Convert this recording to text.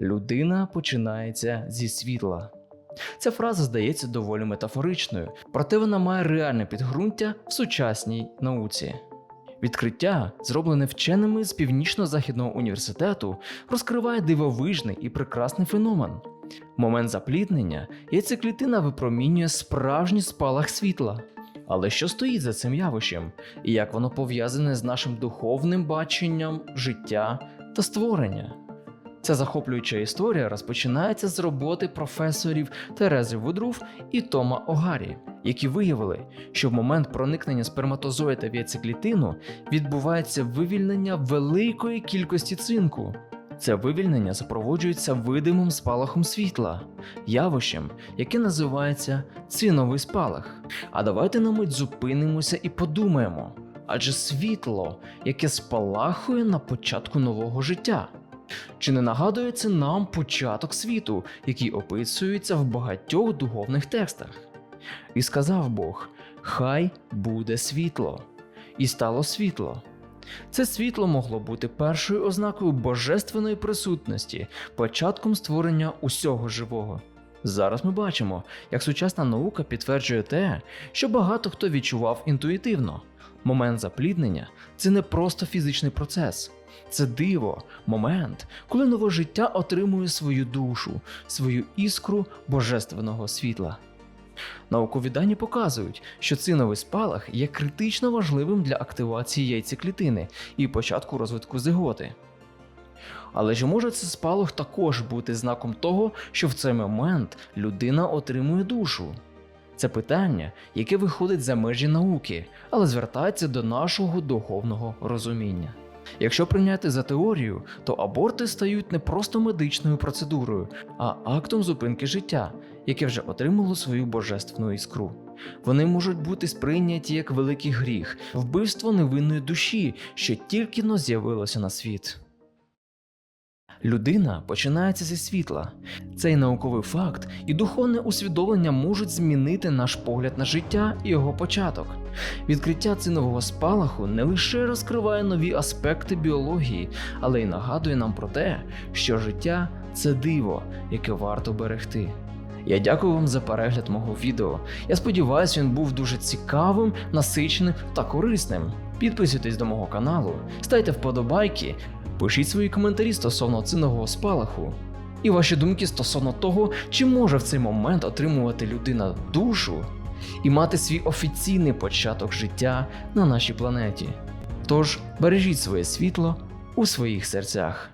Людина починається зі світла. Ця фраза здається доволі метафоричною, проте вона має реальне підґрунтя в сучасній науці. Відкриття, зроблене вченими з Північно-Західного університету, розкриває дивовижний і прекрасний феномен. Момент запліднення яйцеклітина випромінює справжній спалах світла. Але що стоїть за цим явищем, і як воно пов'язане з нашим духовним баченням життя та створення? Ця захоплююча історія розпочинається з роботи професорів Терези Вудруф і Тома Огарі, які виявили, що в момент проникнення сперматозоїда в яйцеклітину відбувається вивільнення великої кількості цинку. Це вивільнення супроводжується видимим спалахом світла, явищем, яке називається циновий спалах. А давайте на мить зупинимося і подумаємо: адже світло, яке спалахує на початку нового життя. Чи не нагадує це нам початок світу, який описується в багатьох духовних текстах? І сказав Бог: Хай буде світло, і стало світло. Це світло могло бути першою ознакою божественної присутності, початком створення усього живого. Зараз ми бачимо, як сучасна наука підтверджує те, що багато хто відчував інтуїтивно. Момент запліднення це не просто фізичний процес, це диво, момент, коли нове життя отримує свою душу, свою іскру божественного світла. Наукові дані показують, що циновий спалах є критично важливим для активації яйцеклітини і початку розвитку зиготи. Але чи може цей спалах також бути знаком того, що в цей момент людина отримує душу? Це питання, яке виходить за межі науки, але звертається до нашого духовного розуміння. Якщо прийняти за теорію, то аборти стають не просто медичною процедурою, а актом зупинки життя, яке вже отримало свою божественну іскру. Вони можуть бути сприйняті як великий гріх, вбивство невинної душі, що тільки но з'явилося на світ. Людина починається зі світла. Цей науковий факт і духовне усвідомлення можуть змінити наш погляд на життя і його початок. Відкриття цинового спалаху не лише розкриває нові аспекти біології, але й нагадує нам про те, що життя це диво, яке варто берегти. Я дякую вам за перегляд мого відео. Я сподіваюся, він був дуже цікавим, насиченим та корисним. Підписуйтесь до мого каналу, ставте вподобайки, пишіть свої коментарі стосовно цинового спалаху. І ваші думки стосовно того, чи може в цей момент отримувати людина душу і мати свій офіційний початок життя на нашій планеті. Тож бережіть своє світло у своїх серцях.